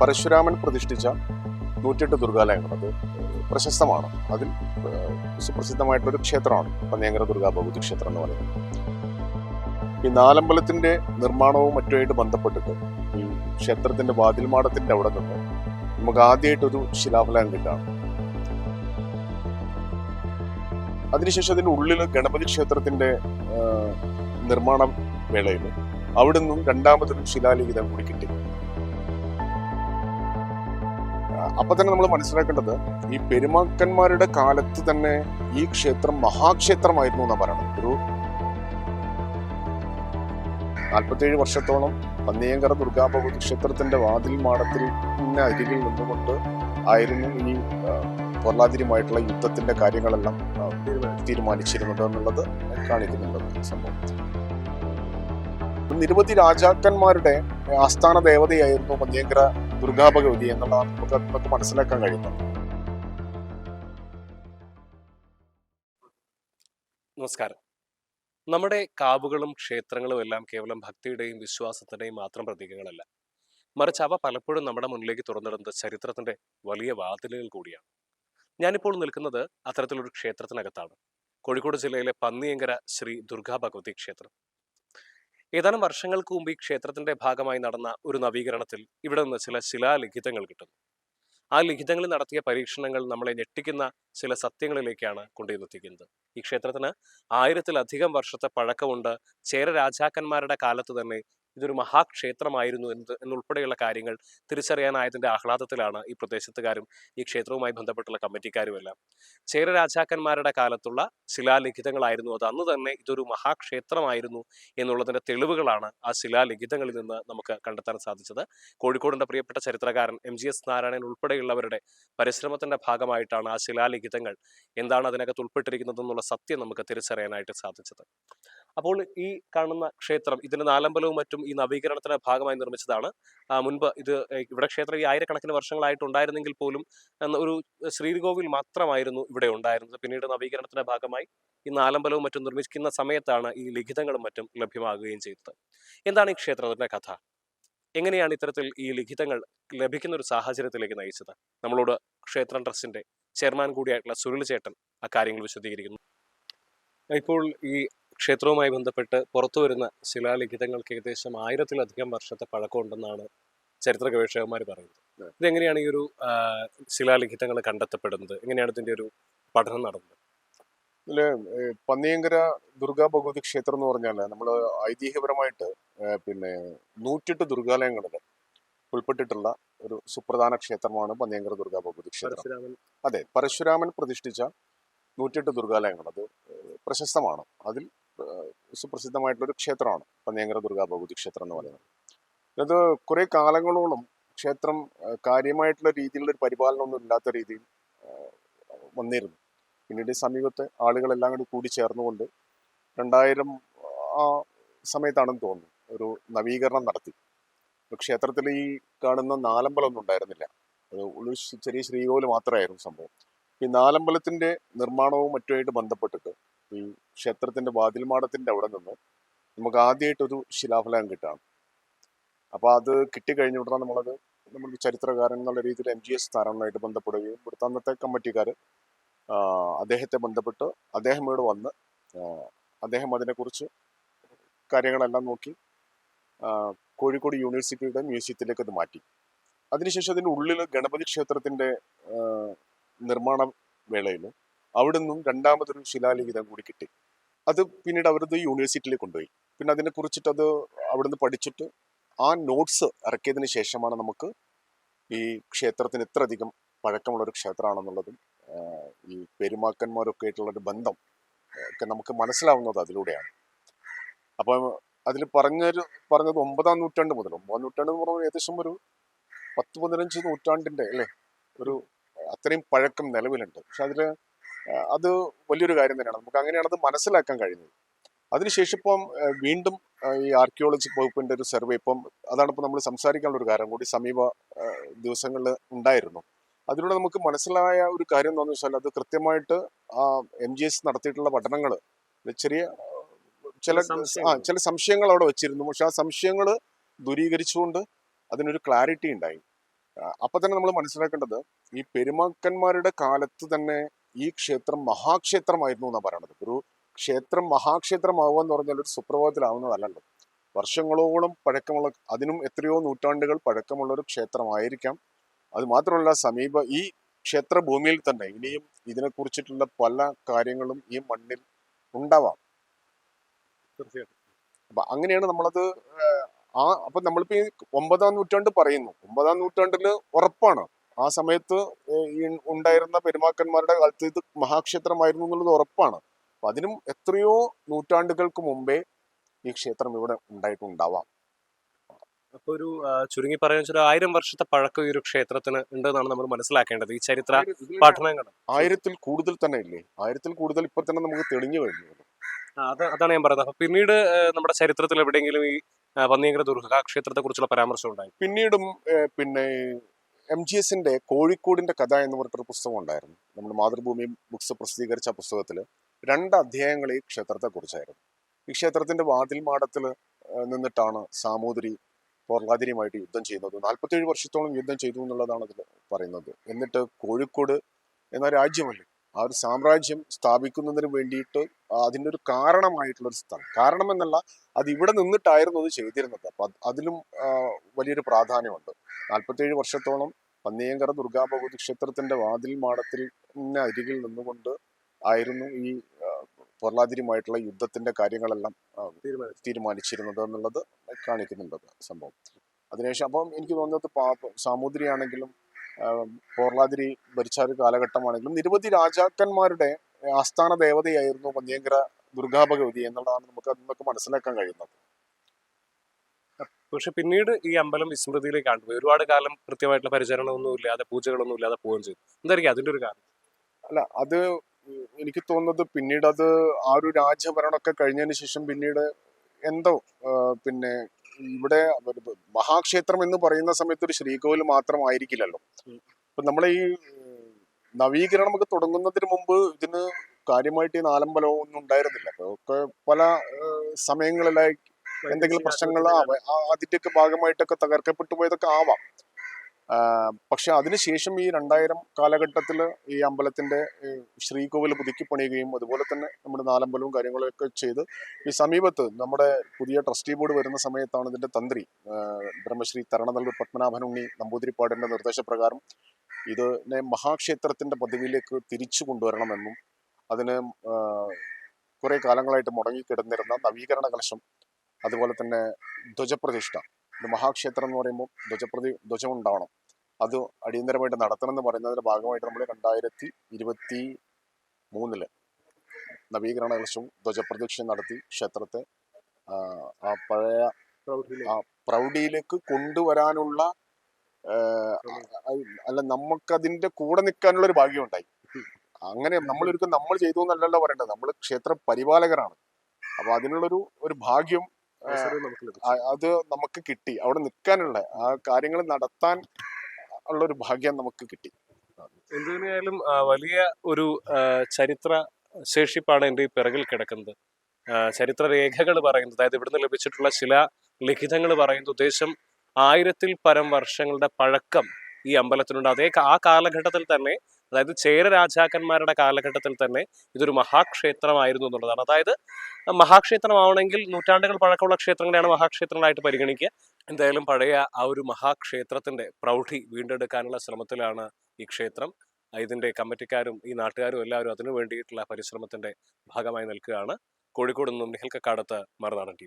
പരശുരാമൻ പ്രതിഷ്ഠിച്ച നൂറ്റെട്ട് ദുർഗാലയങ്ങൾ അത് പ്രശസ്തമാണ്. അതിൽ സുപ്രസിദ്ധമായിട്ടൊരു ക്ഷേത്രമാണ് പന്നിയങ്കര ദുർഗാ ഭഗവതി ക്ഷേത്രം എന്ന് പറയുന്നത്. ഈ നാലമ്പലത്തിന്റെ നിർമ്മാണവും മറ്റുമായിട്ട് ബന്ധപ്പെട്ടിട്ട് ഈ ക്ഷേത്രത്തിന്റെ വാതിൽമാടത്തിന്റെ അവിടെ നിന്ന് നമുക്ക് ആദ്യമായിട്ടൊരു ശിലാഫലം കിട്ടാണ്. അതിനുശേഷം അതിന്റെ ഉള്ളിൽ ഗണപതി ക്ഷേത്രത്തിന്റെ നിർമ്മാണ വേളയിൽ അവിടെ നിന്നും രണ്ടാമതൊരു ശിലാലിഖിതം കൂടി കിട്ടി. അപ്പൊ തന്നെ നമ്മൾ മനസ്സിലാക്കേണ്ടത് ഈ പെരുമാക്കന്മാരുടെ കാലത്ത് തന്നെ ഈ ക്ഷേത്രം മഹാക്ഷേത്രമായിരുന്നു എന്നാണ് പറയുന്നത് ഒരു നാൽപ്പത്തേഴ് വർഷത്തോളം പന്നിയങ്കര ദുർഗാഭഗവതി ക്ഷേത്രത്തിന്റെ വാതിൽ മാടത്തിന് അരികിൽ നിന്നുകൊണ്ട് ആയിരുന്നു ഈ ആ, യുദ്ധത്തിന്റെ കാര്യങ്ങളെല്ലാം തീരുമാനിച്ചിരുന്നത് എന്നുള്ളത് കാണിക്കുന്നുണ്ട് സംഭവം. നിരവധി രാജാക്കന്മാരുടെ ആസ്ഥാന ദേവതയായിരുന്നു പന്നിയങ്കര ദുർഗാഭഗവതി എന്നുള്ളതാണ് നമുക്ക് നമുക്ക് മനസ്സിലാക്കാൻ കഴിയുന്നത്. നമസ്കാരം. നമ്മുടെ കാവുകളും ക്ഷേത്രങ്ങളും എല്ലാം കേവലം ഭക്തിയുടെയും വിശ്വാസത്തിന്റെയും മാത്രം പ്രതീകങ്ങളല്ല. മറിച്ച് അവ പലപ്പോഴും നമ്മുടെ മുന്നിലേക്ക് തുറന്നിടുന്നത് ചരിത്രത്തിന്റെ വലിയ വാതിലുകൾ കൂടിയാണ്. ഞാനിപ്പോൾ നിൽക്കുന്നത് അത്തരത്തിലൊരു ക്ഷേത്രത്തിനകത്താണ്. കോഴിക്കോട് ജില്ലയിലെ പന്നിയങ്കര ശ്രീ ദുർഗാ ഭഗവതി ക്ഷേത്രം. ഏതാനും വർഷങ്ങൾക്ക് മുമ്പ് ഈ ക്ഷേത്രത്തിന്റെ ഭാഗമായി നടന്ന ഒരു നവീകരണത്തിൽ ഇവിടെ നിന്ന് ചില ശിലാലിഖിതങ്ങൾ കിട്ടുന്നു. ആ ലിഖിതങ്ങളിൽ നടത്തിയ പരീക്ഷണങ്ങൾ നമ്മളെ ഞെട്ടിക്കുന്ന ചില സത്യങ്ങളിലേക്കാണ് കൊണ്ടുവന്നെത്തിക്കുന്നത്. ഈ ക്ഷേത്രത്തിന് ആയിരത്തിലധികം വർഷത്തെ പഴക്കമുണ്ട്. ചേര രാജാക്കന്മാരുടെ കാലത്ത് തന്നെ ഇതൊരു മഹാക്ഷേത്രമായിരുന്നു എന്ന് എന്നുൾപ്പെടെയുള്ള കാര്യങ്ങൾ തിരിച്ചറിയാനായതിന്റെ ആഹ്ലാദത്തിലാണ് ഈ പ്രദേശത്തുകാരും ഈ ക്ഷേത്രവുമായി ബന്ധപ്പെട്ടുള്ള കമ്മിറ്റിക്കാരും എല്ലാം ചേര രാജാക്കന്മാരുടെ കാലത്തുള്ള ശിലാലിഖിതങ്ങളായിരുന്നു അത്. അന്ന് തന്നെ ഇതൊരു മഹാക്ഷേത്രമായിരുന്നു എന്നുള്ളതിന്റെ തെളിവുകളാണ് ആ ശിലാലിഖിതങ്ങളിൽ നിന്ന് നമുക്ക് കണ്ടെത്താൻ സാധിച്ചത്. കോഴിക്കോടിന്റെ പ്രിയപ്പെട്ട ചരിത്രകാരൻ എം ജി എസ് നാരായണൻ ഉൾപ്പെടെയുള്ളവരുടെ പരിശ്രമത്തിന്റെ ഭാഗമായിട്ടാണ് ആ ശിലാലിഖിതങ്ങൾ എന്താണ് അതിനകത്ത് ഉൾപ്പെട്ടിരിക്കുന്നത് എന്നുള്ള സത്യം നമുക്ക് തിരിച്ചറിയാനായിട്ട് സാധിച്ചത്. അപ്പോൾ ഈ കാണുന്ന ക്ഷേത്രം ഇതിന്റെ നാലമ്പലവും മറ്റും ഈ നവീകരണത്തിന്റെ ഭാഗമായി നിർമ്മിച്ചതാണ്. മുൻപ് ഇത് ഇവിടെ ക്ഷേത്രം ഈ ആയിരക്കണക്കിന് വർഷങ്ങളായിട്ട് ഉണ്ടായിരുന്നെങ്കിൽ പോലും ഒരു ശ്രീകോവിൽ മാത്രമായിരുന്നു ഇവിടെ ഉണ്ടായിരുന്നത്. പിന്നീട് നവീകരണത്തിന്റെ ഭാഗമായി ഈ നാലമ്പലവും മറ്റും നിർമ്മിക്കുന്ന സമയത്താണ് ഈ ലിഖിതങ്ങളും മറ്റും ലഭ്യമാകുകയും ചെയ്തത്. എന്താണ് ഈ ക്ഷേത്രത്തിന്റെ കഥ? എങ്ങനെയാണ് ഇത്തരത്തിൽ ഈ ലിഖിതങ്ങൾ ലഭിക്കുന്ന ഒരു സാഹചര്യത്തിലേക്ക് നയിച്ചത്? നമ്മളോട് ക്ഷേത്രം ട്രസ്റ്റിന്റെ ചെയർമാൻ കൂടിയായിട്ടുള്ള സുനിൽ ചേട്ടൻ അക്കാര്യങ്ങൾ കാര്യങ്ങൾ വിശദീകരിക്കുന്നു. ഇപ്പോൾ ഈ ക്ഷേത്രവുമായി ബന്ധപ്പെട്ട് പുറത്തു വരുന്ന ശിലാലിഖിതങ്ങൾക്ക് ഏകദേശം ആയിരത്തിലധികം വർഷത്തെ പഴക്കമുണ്ടെന്നാണ് ചരിത്ര ഗവേഷകന്മാർ പറയുന്നത്. ഇതെങ്ങനെയാണ് ഈ ഒരു ശിലാലിഖിതങ്ങൾ കണ്ടെത്തപ്പെടുന്നത്? എങ്ങനെയാണ് ഇതിന്റെ ഒരു പഠനം നടന്നത്? ഇതിൽ പന്നിയങ്കര ദുർഗാ ഭഗവതി ക്ഷേത്രം എന്ന് പറഞ്ഞാൽ നമ്മൾ ഐതിഹ്യപരമായിട്ട് പിന്നെ നൂറ്റെട്ട് ദുർഗാലയങ്ങളിൽ ഉൾപ്പെട്ടിട്ടുള്ള ഒരു സുപ്രധാന ക്ഷേത്രമാണ് പന്നിയങ്കര ദുർഗാ ഭഗവതി ക്ഷേത്രം. അതെ പരശുരാമൻ പ്രതിഷ്ഠിച്ച നൂറ്റെട്ട് ദുർഗാലയങ്ങൾ അത് പ്രശസ്തമാണ്. അതിൽ ഏഹ് സുപ്രസിദ്ധമായിട്ടുള്ള ഒരു ക്ഷേത്രമാണ്. പന്നിയങ്കര ദുർഗാ ഭഗവതി ക്ഷേത്രം എന്ന് പറയുന്നത്. ഇത് കുറെ കാലങ്ങളോളം ക്ഷേത്രം കാര്യമായിട്ടുള്ള രീതിയിലുള്ള ഒരു പരിപാലനമൊന്നും ഇല്ലാത്ത രീതിയിൽ വന്നിരുന്നു. പിന്നീട് സമീപത്തെ ആളുകളെല്ലാം കൂടി കൂടി ചേർന്നുകൊണ്ട് രണ്ടായിരം ആ സമയത്താണെന്ന് തോന്നുന്നു ഒരു നവീകരണം നടത്തി. ക്ഷേത്രത്തിൽ ഈ കാണുന്ന നാലമ്പലമൊന്നും ഉണ്ടായിരുന്നില്ല. ഒരു ചെറിയ ശ്രീകോവിൽ മാത്രമായിരുന്നു സംഭവം. ഈ നാലമ്പലത്തിന്റെ നിർമ്മാണവും മറ്റുമായിട്ട് ബന്ധപ്പെട്ടിട്ട് ഈ ക്ഷേത്രത്തിന്റെ വാതിൽമാടത്തിന്റെ അവിടെ നിന്ന് നമുക്ക് ആദ്യമായിട്ടൊരു ശിലാഫലകം കിട്ടാണ് അപ്പൊ അത് കിട്ടിക്കഴിഞ്ഞ ഉടനെ നമ്മളത് നമ്മൾ ചരിത്രകാരൻ എന്നുള്ള രീതിയിൽ എം ജി എസ് നാരായണനായിട്ട് ബന്ധപ്പെടുകയും ഇവിടുത്തെ അന്നത്തെ കമ്മിറ്റിക്കാർ അദ്ദേഹത്തെ ബന്ധപ്പെട്ട് അദ്ദേഹം ഇവിടെ വന്ന് അദ്ദേഹം അതിനെക്കുറിച്ച് കാര്യങ്ങളെല്ലാം നോക്കി കോഴിക്കോട് യൂണിവേഴ്സിറ്റിയുടെ മ്യൂസിയത്തിലേക്ക് അത് മാറ്റി. അതിനുശേഷം അതിന്റെ ഉള്ളിൽ ഗണപതി ക്ഷേത്രത്തിന്റെ ആ, നിർമ്മാണ വേളയിൽ അവിടെ നിന്നും രണ്ടാമതൊരു ശിലാലിഖിതം കൂടി കിട്ടി. അത് പിന്നീട് അവരത് യൂണിവേഴ്സിറ്റിയിൽ കൊണ്ടുപോയി. പിന്നെ അതിനെ കുറിച്ചിട്ട് അത് അവിടെ നിന്ന് പഠിച്ചിട്ട് ആ നോട്ട്സ് ഇറക്കിയതിന് ശേഷമാണ് നമുക്ക് ഈ ക്ഷേത്രത്തിന് ഇത്രയധികം പഴക്കമുള്ള ഒരു ക്ഷേത്രമാണെന്നുള്ളതും ഈ പെരുമാക്കന്മാരൊക്കെ ആയിട്ടുള്ള ഒരു ബന്ധം ഒക്കെ നമുക്ക് മനസ്സിലാവുന്നത് അതിലൂടെയാണ്. അപ്പം അതിൽ പറഞ്ഞൊരു പറഞ്ഞത് ഒമ്പതാം നൂറ്റാണ്ട് മുതൽ ഒമ്പതാം നൂറ്റാണ്ട് എന്ന് പറഞ്ഞാൽ ഏകദേശം ഒരു പത്ത് പതിനഞ്ച് നൂറ്റാണ്ടിന്റെ അല്ലേ? ഒരു അത്രയും പഴക്കം നിലവിലുണ്ട്. പക്ഷെ അതിൽ അത് വലിയൊരു കാര്യം തന്നെയാണ്. നമുക്ക് അങ്ങനെയാണ് അത് മനസ്സിലാക്കാൻ കഴിഞ്ഞത് അതിനുശേഷം ഇപ്പം വീണ്ടും ഈ ആർക്കിയോളജി വകുപ്പിന്റെ ഒരു സർവേ ഇപ്പം അതാണ് ഇപ്പം നമ്മൾ സംസാരിക്കാനുള്ള ഒരു കാര്യം. കൂടി സമീപ ദിവസങ്ങളിൽ ഉണ്ടായിരുന്നു. അതിലൂടെ നമുക്ക് മനസ്സിലായ ഒരു കാര്യം എന്താണെന്ന് വെച്ചാൽ അത് കൃത്യമായിട്ട് ആ എം ജി എസ് നടത്തിയിട്ടുള്ള പഠനങ്ങൾ ചെറിയ ചില ആ ചില സംശയങ്ങൾ അവിടെ വെച്ചിരുന്നു. പക്ഷെ ആ സംശയങ്ങൾ ദൂരീകരിച്ചുകൊണ്ട് അതിനൊരു ക്ലാരിറ്റി ഉണ്ടായി. അപ്പൊ തന്നെ നമ്മൾ മനസ്സിലാക്കേണ്ടത് ഈ പെരുമാക്കന്മാരുടെ കാലത്ത് തന്നെ ഈ ക്ഷേത്രം മഹാക്ഷേത്രമായിരുന്നു എന്നാണ് പറയണത്. ഒരു ക്ഷേത്രം മഹാക്ഷേത്രമാവുക എന്ന് പറഞ്ഞാൽ ഒരു സുപ്രഭാതത്തിലാവുന്നതല്ലല്ലോ. വർഷങ്ങളോളം പഴക്കമുള്ള അതിനും എത്രയോ നൂറ്റാണ്ടുകൾ പഴക്കമുള്ള ഒരു ക്ഷേത്രമായിരിക്കാം. അത് മാത്രമല്ല സമീപ ഈ ക്ഷേത്രഭൂമിയിൽ തന്നെ ഇനിയും ഇതിനെക്കുറിച്ചിട്ടുള്ള പല കാര്യങ്ങളും ഈ മണ്ണിൽ ഉണ്ടാവാം. തീർച്ചയായിട്ടും. അപ്പൊ അങ്ങനെയാണ് നമ്മളത് ആ അപ്പൊ നമ്മളിപ്പോ ഈ ഒമ്പതാം നൂറ്റാണ്ട് പറയുന്നു. ഒമ്പതാം നൂറ്റാണ്ടിൽ ഉറപ്പാണ്. ആ സമയത്ത് ഈ ഉണ്ടായിരുന്ന പെരുമാക്കന്മാരുടെ കാലത്ത് ഇത് മഹാക്ഷേത്രമായിരുന്നു എന്നുള്ളത് ഉറപ്പാണ്. അപ്പൊ അതിനും എത്രയോ നൂറ്റാണ്ടുകൾക്ക് മുമ്പേ ഈ ക്ഷേത്രം ഇവിടെ ഉണ്ടായിട്ടുണ്ടാവാം. അപ്പൊ ഒരു ചുരുങ്ങി പറയുന്ന ഒരു ആയിരം വർഷത്തെ പഴക്കം ഈ ഒരു ക്ഷേത്രത്തിന് ഉണ്ടെന്നാണ് നമ്മൾ മനസ്സിലാക്കേണ്ടത്. ഈ ചരിത്ര പഠനങ്ങൾ. ആയിരത്തിൽ കൂടുതൽ തന്നെ ഇല്ലേ? ആയിരത്തിൽ കൂടുതൽ ഇപ്പൊ തന്നെ നമുക്ക് തെളിഞ്ഞു കഴിഞ്ഞു. അത് അതാണ് ഞാൻ പറയുന്നത്. അപ്പൊ പിന്നീട് നമ്മുടെ ചരിത്രത്തിൽ എവിടെയെങ്കിലും ഈ വന്നീകര പന്നിയങ്കര ദുർഗാ ക്ഷേത്രത്തെ കുറിച്ചുള്ള പരാമർശം ഉണ്ടായി? പിന്നീടും പിന്നെ എം ജി എസിന്റെ കോഴിക്കോടിന്റെ കഥ എന്ന് പറഞ്ഞിട്ടൊരു പുസ്തകം ഉണ്ടായിരുന്നു. നമ്മുടെ മാതൃഭൂമി ബുക്സ് പ്രസിദ്ധീകരിച്ച പുസ്തകത്തിൽ രണ്ട് അധ്യായങ്ങൾ ഈ ക്ഷേത്രത്തെ കുറിച്ചായിരുന്നു. ഈ ക്ഷേത്രത്തിന്റെ വാതിൽ മാടത്തിൽ നിന്നിട്ടാണ് സാമൂതിരി പോർലാതിരിയുമായിട്ട് യുദ്ധം ചെയ്യുന്നത് നാൽപ്പത്തേഴ് വർഷത്തോളം യുദ്ധം ചെയ്തു എന്നുള്ളതാണ് അതിൽ പറയുന്നത്. എന്നിട്ട് കോഴിക്കോട് എന്ന രാജ്യമല്ലേ ആ ഒരു സാമ്രാജ്യം സ്ഥാപിക്കുന്നതിന് വേണ്ടിയിട്ട് അതിന്റെ ഒരു കാരണമായിട്ടുള്ള ഒരു സ്ഥലം. കാരണമെന്നല്ല അത് ഇവിടെ നിന്നിട്ടായിരുന്നു അത് ചെയ്തിരുന്നത്. അപ്പം അതിലും വലിയൊരു പ്രാധാന്യമുണ്ട്. നാൽപ്പത്തേഴ് വർഷത്തോളം പന്നിയങ്കര ദുർഗാഭഗവതി ക്ഷേത്രത്തിന്റെ വാതിൽ മാടത്തിൽ അരികിൽ നിന്നുകൊണ്ട് ആയിരുന്നു ഈ ആ, യുദ്ധത്തിന്റെ കാര്യങ്ങളെല്ലാം തീരുമാനിച്ചിരുന്നത് എന്നുള്ളത് കാണിക്കുന്നുണ്ട് സംഭവം. അതിനുശേഷം അപ്പം എനിക്ക് തോന്നുന്നത് പാ- സാമൂതിരിയാണെങ്കിലും പോർളാതിരി ഭരിച്ച ഒരു കാലഘട്ടമാണെങ്കിലും നിരവധി രാജാക്കന്മാരുടെ ആസ്ഥാന ദേവതയായിരുന്നു പന്നിയങ്കര ദുർഗാഭഗവതി എന്നുള്ളതാണ് നമുക്ക് അതിൽ നിന്നൊക്കെ മനസ്സിലാക്കാൻ കഴിയുന്നത്. പക്ഷെ പിന്നീട് ഈ അമ്പലം വിസ്മൃതിയിലേക്ക് ആണ്ടുപോയി ഒരുപാട് കാലം കൃത്യമായിട്ടുള്ള പരിചരണമൊന്നും ഇല്ലാതെ പൂജകളൊന്നും ഇല്ലാതെ പോവുകയും ചെയ്തു. എന്തായിരിക്കും അതിന്റെ ഒരു കാരണം? അല്ല അത് എനിക്ക് തോന്നുന്നത് പിന്നീട് അത് ആ ഒരു രാജ്യഭരണമൊക്കെ കഴിഞ്ഞതിന് ശേഷം പിന്നീട് എന്തോ പിന്നെ ഇവിടെ മഹാക്ഷേത്രം എന്ന് പറയുന്ന സമയത്ത് ഒരു ശ്രീകോവിൽ മാത്രമായിരിക്കില്ലല്ലോ ആയിരിക്കില്ലല്ലോ. ഇപ്പൊ നമ്മളെ ഈ നവീകരണം ഒക്കെ തുടങ്ങുന്നതിന് മുമ്പ് ഇതിന് കാര്യമായിട്ട് ഈ നാലമ്പലമോ ഒന്നും ഉണ്ടായിരുന്നില്ല. അപ്പൊ ഒക്കെ പല സമയങ്ങളിലായി എന്തെങ്കിലും പ്രശ്നങ്ങൾ അതിന്റെയൊക്കെ ഭാഗമായിട്ടൊക്കെ തകർക്കപ്പെട്ടു പോയതൊക്കെ ആവാം. പക്ഷെ അതിനുശേഷം ഈ രണ്ടായിരം കാലഘട്ടത്തിൽ ഈ അമ്പലത്തിന്റെ ശ്രീകോവിൽ പുതുക്കി പണിയുകയും അതുപോലെ തന്നെ നമ്മുടെ നാലമ്പലവും കാര്യങ്ങളൊക്കെ ചെയ്ത് ഈ സമീപത്ത് നമ്മുടെ പുതിയ ട്രസ്റ്റി ബോർഡ് വരുന്ന സമയത്താണ് ഇതിന്റെ തന്ത്രി ബ്രഹ്മശ്രീ തരണനല്ലൂർ പത്മനാഭൻ ഉണ്ണി നമ്പൂതിരിപ്പാടിന്റെ നിർദ്ദേശപ്രകാരം ഇതിനെ മഹാക്ഷേത്രത്തിന്റെ പദവിയിലേക്ക് തിരിച്ചു കൊണ്ടുവരണമെന്നും അതിന് കുറെ കാലങ്ങളായിട്ട് മുടങ്ങിക്കിടന്നിരുന്ന നവീകരണ കലശം അതുപോലെ തന്നെ ധ്വജപ്രതിഷ്ഠ. ഒരു മഹാക്ഷേത്രം എന്ന് പറയുമ്പോൾ ധ്വജപ്രതി ധ്വജം ഉണ്ടാവണം അത് അടിയന്തരമായിട്ട് നടത്തണം എന്ന് പറയുന്നതിന്റെ ഭാഗമായിട്ട് നമ്മൾ രണ്ടായിരത്തി ഇരുപത്തി മൂന്നിൽ നവീകരണ കലശവും ധ്വജപ്രദക്ഷിണ നടത്തി ക്ഷേത്രത്തെ ആ, പഴയ ആ പ്രൗഢിയിലേക്ക് കൊണ്ടുവരാനുള്ള അല്ല നമുക്കതിന്റെ കൂടെ നിൽക്കാനുള്ള ഒരു ഭാഗ്യം ഉണ്ടായി അങ്ങനെ നമ്മൾ ഒരിക്കലും നമ്മൾ ചെയ്തു എന്നല്ലല്ലോ പറയേണ്ടത്. നമ്മൾ ക്ഷേത്ര പരിപാലകരാണ്. അപ്പൊ അതിനുള്ളൊരു ഒരു ഭാഗ്യം അത് നമുക്ക് കിട്ടി. അവിടെ നിൽക്കാനുള്ള ആ കാര്യങ്ങൾ നടത്താൻ ഉള്ള ഒരു ഭാഗ്യം നമുക്ക് കിട്ടി. എന്തിനായാലും വലിയ ഒരു ചരിത്ര ശേഷിപ്പാണ് എന്റെ ഈ പിറകിൽ കിടക്കുന്നത്. ചരിത്ര രേഖകൾ പറയുന്നത് അതായത് ഇവിടുന്ന് ലഭിച്ചിട്ടുള്ള ചില ലിഖിതങ്ങൾ പറയുന്നത് ഉദ്ദേശം ആയിരത്തിൽ പരം വർഷങ്ങളുടെ പഴക്കം ഈ അമ്പലത്തിനുണ്ട്. അതേ ആ കാലഘട്ടത്തിൽ തന്നെ അതായത് ചേര രാജാക്കന്മാരുടെ കാലഘട്ടത്തിൽ തന്നെ ഇതൊരു മഹാക്ഷേത്രമായിരുന്നു എന്നുള്ളതാണ്. അതായത് മഹാക്ഷേത്രമാവണമെങ്കിൽ നൂറ്റാണ്ടുകൾ പഴക്കമുള്ള ക്ഷേത്രങ്ങളെയാണ് മഹാക്ഷേത്രങ്ങളായിട്ട് പരിഗണിക്കുക. എന്തായാലും പഴയ ആ ഒരു മഹാക്ഷേത്രത്തിന്റെ പ്രൗഢി വീണ്ടെടുക്കാനുള്ള ശ്രമത്തിലാണ് ഈ ക്ഷേത്രം. ഇതിന്റെ കമ്മിറ്റിക്കാരും ഈ നാട്ടുകാരും എല്ലാവരും അതിനു വേണ്ടിയിട്ടുള്ള പരിശ്രമത്തിന്റെ ഭാഗമായി നിൽക്കുകയാണ്. കോഴിക്കോട് നിന്നും നിഖിൽ കക്കാടത്ത് മറുനാടൻ ടി